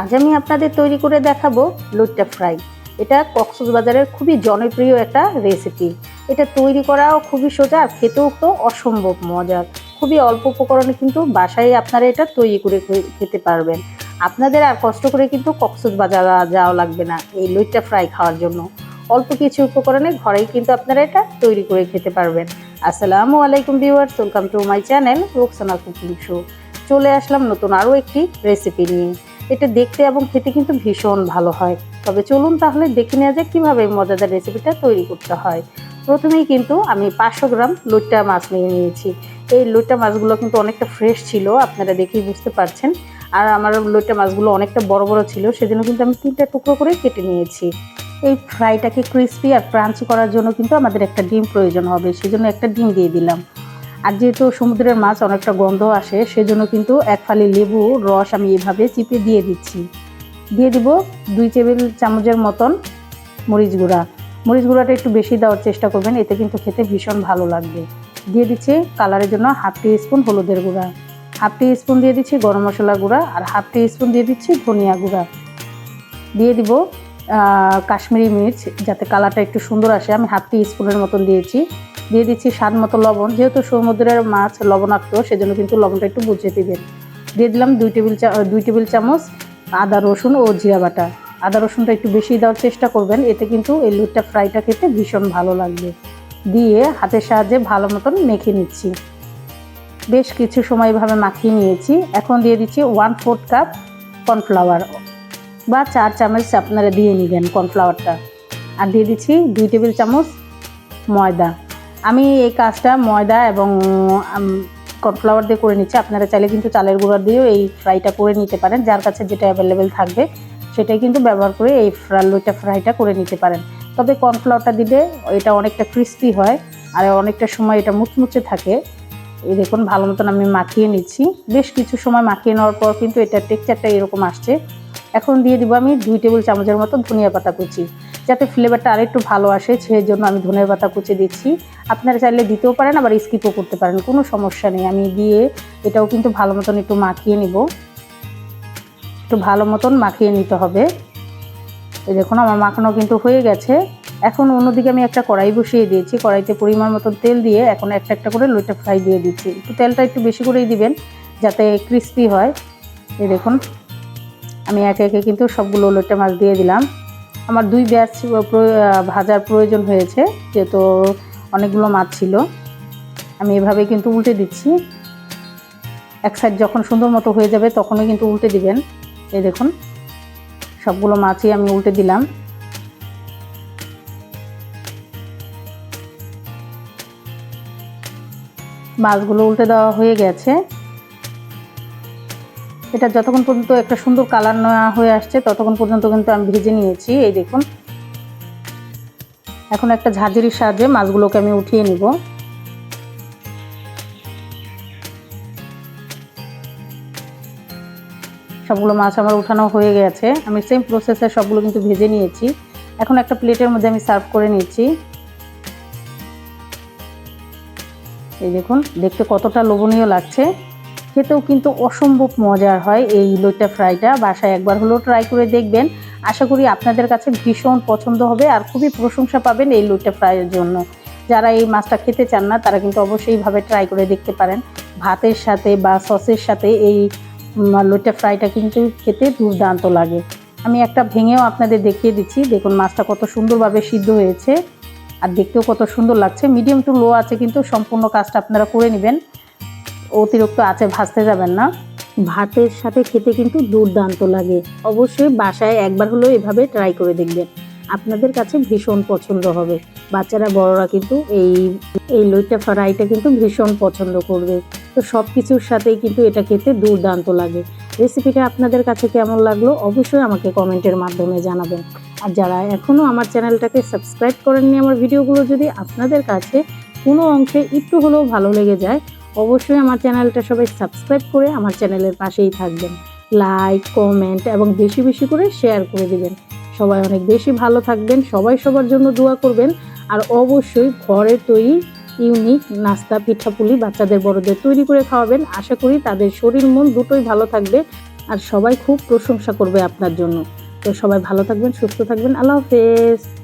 আজ আমি আপনাদের তৈরি করে দেখাবো লুট্টা ফ্রাই। এটা কক্সবাজারের খুবই জনপ্রিয় একটা রেসিপি এটা তৈরি করাও খুবই সোজা আর খেতেও তো অসম্ভব মজার। খুবই অল্প উপকরণে কিন্তু বাসায় আপনারা এটা তৈরি করে খেতে পারবেন। আপনাদের আর কষ্ট করে কিন্তু কক্সবাজার যাওয়া লাগবে না এই লুট্টা ফ্রাই খাওয়ার জন্য। অল্প কিছু উপকরণে ঘরেই কিন্তু আপনারা এটা তৈরি করে খেতে পারবেন। আসসালামু আলাইকুম viewers welcome to my channel Roksana cooking show চলে আসলাম নতুন আরও একটি রেসিপি নিয়ে। এটা দেখতে এবং খেতে কিন্তু ভীষণ ভালো হয়। তবে চলুন তাহলে দেখে নেওয়া যাক কীভাবে এই মজাদার রেসিপিটা তৈরি করতে হয়। প্রথমেই কিন্তু আমি পাঁচশো গ্রাম লুট্টা মাছ নিয়ে নিয়েছি। এই লুট্টা মাছগুলো কিন্তু অনেকটা ফ্রেশ ছিল, আপনারা দেখেই বুঝতে পারছেন। আর আমার লুট্টা মাছগুলো অনেকটা বড় বড় ছিল, সেজন্য কিন্তু আমি তিনটা টুকরো করে কেটে নিয়েছি। এই ফ্রাইটাকে ক্রিস্পি আর ক্রাঞ্চি করার জন্য কিন্তু আমাদের একটা ডিম প্রয়োজন হবে, সেজন্য একটা ডিম দিয়ে দিলাম। আর যেহেতু সমুদ্রের মাছ অনেকটা গন্ধ আসে, সেজন্য কিন্তু এক ফালি লেবু, রস আমি এভাবে চিপে দিয়ে দিচ্ছি। দিয়ে দিব দুই টেবিল চামচের মতন মরিচ গুঁড়া। মরিচ গুঁড়াটা একটু বেশি দেওয়ার চেষ্টা করবেন, এতে কিন্তু খেতে ভীষণ ভালো লাগবে। দিয়ে দিচ্ছি কালারের জন্য হাফ টি স্পুন হলুদের গুঁড়া। হাফ টি স্পুন দিয়ে দিচ্ছি গরম মশলা গুঁড়া আর হাফ টি স্পুন দিয়ে দিচ্ছি ধনিয়া গুঁড়া। দিয়ে দিব কাশ্মীরি মির্চ, যাতে কালারটা একটু সুন্দর আসে। আমি হাফ টি স্পুনের মতন দিয়েছি। দিয়ে দিচ্ছি স্বাদ মতো লবণ। যেহেতু সমুদ্রের মাছ লবণাক্ত, সেজন্য কিন্তু লবণটা একটু বুঝিয়ে দিবেন। দিয়ে দিলাম দুই টেবিল চা দুই টেবিল চামচ আদা, রসুন ও জিরা বাটা। আদা, রসুনটা একটু বেশি দেওয়ার চেষ্টা করবেন, এতে কিন্তু এই লুটটা ফ্রাইটা খেতে ভীষণ ভালো লাগবে। দিয়ে হাতের সাহায্যে ভালো মতন মেখে নিচ্ছি। বেশ কিছু সময় এভাবে মাখিয়ে নিয়েছি। এখন দিয়ে দিচ্ছি ওয়ান ফোর্থ কাপ কর্নফ্লাওয়ার বা চার চামচ আপনারা দিয়ে নেবেন কর্নফ্লাওয়ারটা আর দিয়ে দিচ্ছি দুই টেবিল চামচ ময়দা। আমি এই কাজটা ময়দা এবং কর্নফ্লাওয়ার দিয়ে করে নিচ্ছি। আপনারা চাইলে কিন্তু চালের গুঁড়া দিয়েও এই ফ্রাইটা করে নিতে পারেন। যার কাছে যেটা অ্যাভেলেবেল থাকবে, সেটাই কিন্তু ব্যবহার করে এই ফ্রাইটা ফ্রাইটা করে নিতে পারেন। তবে কর্নফ্লাওয়ারটা দিলে এটা অনেকটা ক্রিস্পি হয় আর অনেকটা সময় এটা মুচমুচে থাকে। এই দেখুন, ভালো মতন আমি মাখিয়ে নিচ্ছি। বেশ কিছু সময় মাখিয়ে নেওয়ার পর কিন্তু এটা টেক্সচারটা এরকম আসছে। এখন দিয়ে দিব আমি দুই টেবিল চামচের মতো ধনিয়া পাতা কুচি। যাতে ফ্লেভারটা আরেকটু ভালো আসে সেই জন্য আমি ধনিয়া পাতা কুচি দিচ্ছি। আপনারা চাইলে দিতেও পারেন, আবার স্কিপও করতে পারেন, কোনো সমস্যা নেই। আমি দিয়ে এটাও কিন্তু ভালো মতন একটু মাখিয়ে নিব। একটু ভালো মতন মাখিয়ে নিতে হবে। এই দেখুন, আমার মাখানো কিন্তু হয়ে গেছে। এখন অন্যদিকে আমি একটা কড়াই বসিয়ে দিয়েছি। কড়াইতে পরিমাণ মতন তেল দিয়ে এখন একটা একটা করে লইটা ফ্রাই দিয়ে দিচ্ছি। একটু তেলটা একটু বেশি করেই দিবেন, যাতে ক্রিস্পি হয়। এই দেখুন, আমি একে একে কিন্তু সবগুলো লইটা মাছ দিয়ে দিলাম। আমার দুই ব্যাচ ভাজার প্রয়োজন হয়েছে, যেহেতু অনেকগুলো মাছ ছিল। আমি এভাবে কিন্তু উল্টে দিচ্ছি। এক সাইড যখন সুন্দর মতো হয়ে যাবে, তখনই কিন্তু উল্টে দিবেন। এই দেখুন, সবগুলো মাছই আমি উল্টে দিলাম। মাছগুলো উল্টে দেওয়া হয়ে গেছে। এটা যতক্ষণ পর্যন্ত একটা সুন্দর কালার নেওয়া হয়ে আসছে, ততক্ষণ পর্যন্ত কিন্তু আমি ভেজে নিয়েছি। এই দেখুন। এখন একটা ঝাঁঝরির সাহায্যে মাছগুলোকে আমি উঠিয়ে নিব। সবগুলো মাছ আমার উঠানো হয়ে গেছে। আমি সেম প্রসেসে সবগুলো কিন্তু ভেজে নিয়েছি। এখন একটা প্লেটের মধ্যে আমি সার্ভ করে নিচ্ছি। এই দেখুন, দেখতে কতটা লোভনীয় লাগছে। খেতেও কিন্তু অসম্ভব মজার হয় এই লইটা ফ্রাইটা। বাসায় একবার হলেও ট্রাই করে দেখবেন। আশা করি আপনাদের কাছে ভীষণ পছন্দ হবে আর খুবই প্রশংসা পাবেন এই লইটা ফ্রাইয়ের জন্য। যারা এই মাছটা খেতে চান না, তারা কিন্তু অবশ্যইভাবে ট্রাই করে দেখতে পারেন। ভাতের সাথে বা সসের সাথে এই লইটা ফ্রাইটা কিন্তু খেতে দুর্দান্ত লাগে। আমি একটা ভেঙেও আপনাদের দেখিয়ে দিচ্ছি। দেখুন, মাছটা কত সুন্দরভাবে সিদ্ধ হয়েছে। আর দেখতেও কত সুন্দর লাগছে। মিডিয়াম টু লো আছে কিন্তু সম্পূর্ণ কাজটা আপনারা করে নেবেন। অতিরিক্ত আছে ভাজতে যাবেন না। ভাতের সাথে খেতে কিন্তু দুর্দান্ত লাগে। অবশ্যই বাসায় একবার হলেও এভাবে ট্রাই করে দেখবেন। আপনাদের কাছে ভীষণ পছন্দ হবে। বাচ্চারা, বড়রা কিন্তু এই এই লইটা ফ্রাইটা কিন্তু ভীষণ পছন্দ করবে। তো সব কিছুর সাথেই কিন্তু এটা খেতে দুর্দান্ত লাগে। রেসিপিটা আপনাদের কাছে কেমন লাগল অবশ্যই আমাকে কমেন্টের মাধ্যমে জানাবেন। আর যারা এখনও আমার চ্যানেলটাকে সাবস্ক্রাইব করেননি আমার ভিডিওগুলো যদি আপনাদের কাছে কোনো অংশে একটু হলেও ভালো লেগে যায় অবশ্যই আমার চ্যানেলটা সবাই সাবস্ক্রাইব করে আমার চ্যানেলের পাশেই থাকবেন। লাইক কমেন্ট এবং বেশি বেশি করে শেয়ার করে দিবেন। সবাই অনেক বেশি ভালো থাকবেন, সবাই সবার জন্য দোয়া করবেন। আর অবশ্যই ঘরে তৈরি ইউনিক নাস্তা, পিঠাপুলি বাচ্চাদের বড়দের তৈরি করে খাওয়াবেন। আশা করি তাদের শরীর মন দুটোই ভালো থাকবে আর সবাই খুব প্রশংসা করবে আপনার জন্য। তো সবাই ভালো থাকবেন, সুস্থ থাকবেন। আল্লাহ হাফেজ।